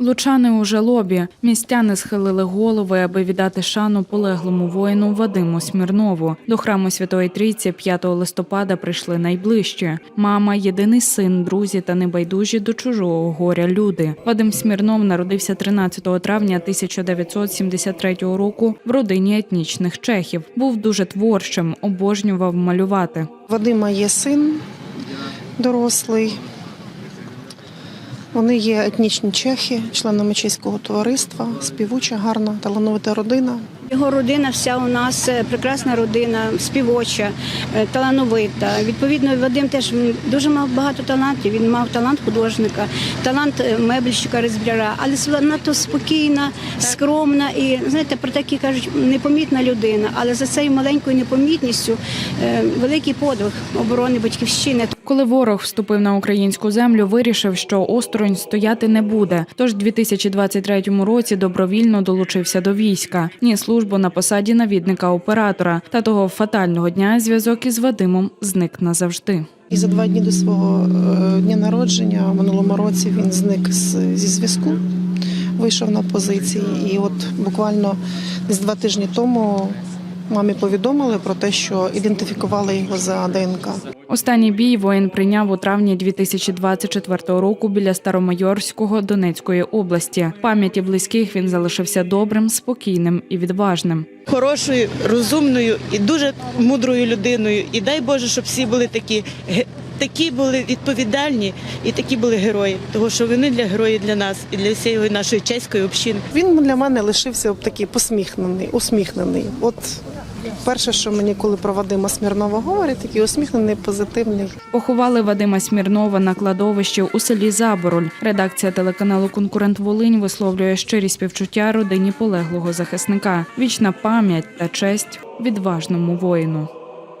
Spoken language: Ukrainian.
Лучани у жалобі. Містяни схилили голови, аби віддати шану полеглому воїну Вадиму Смірнову. До храму Святої Трійці 5 листопада прийшли найближчі. Мама, єдиний син, друзі та небайдужі до чужого горя люди. Вадим Смірнов народився 13 травня 1973 року в родині етнічних чехів. Був дуже творчим, обожнював малювати. Вадима є син дорослий. Вони є етнічні чехи, членами чеського товариства, співуча, гарна, талановита родина. Його родина вся у нас е, прекрасна родина, співоча, е, талановита. Відповідно, Вадим теж дуже мав багато талантів. Він мав талант художника, талант е, мебліщика резбляра, але надто спокійна, скромна і знаєте, про такі кажуть, непомітна людина. Але за цією маленькою непомітністю великий подвиг оборони батьківщини. Коли ворог вступив на українську землю, вирішив, що осторонь стояти не буде. Тож у 2023 році добровільно долучився до війська. Ні, Ніс службу на посаді навідника оператора. Та того фатального дня зв'язок із Вадимом зник назавжди. І за два дні до свого е, дня народження в минулому році він зник зі зв'язку, вийшов на позиції. І от буквально десь два тижні тому мамі повідомили про те, що ідентифікували його за ДНК. Останній бій воїн прийняв у травні 2024 року біля Старомайорського Донецької області. В Пам'яті близьких він залишився добрим, спокійним і відважним. хорошою, розумною і дуже мудрою людиною. І дай Боже, щоб всі були такі. Такі були відповідальні і такі були герої, тому що вони для герої для нас і для всієї нашої чеської общини. Він для мене лишився такий посміхнений, усміхнений. От перше, що мені коли про Вадима Смірнова говорять, такий усміхнений, позитивний. Поховали Вадима Смірнова на кладовищі у селі Забороль. Редакція телеканалу Конкурент Волинь висловлює щирі співчуття родині полеглого захисника. Вічна пам'ять та честь відважному воїну.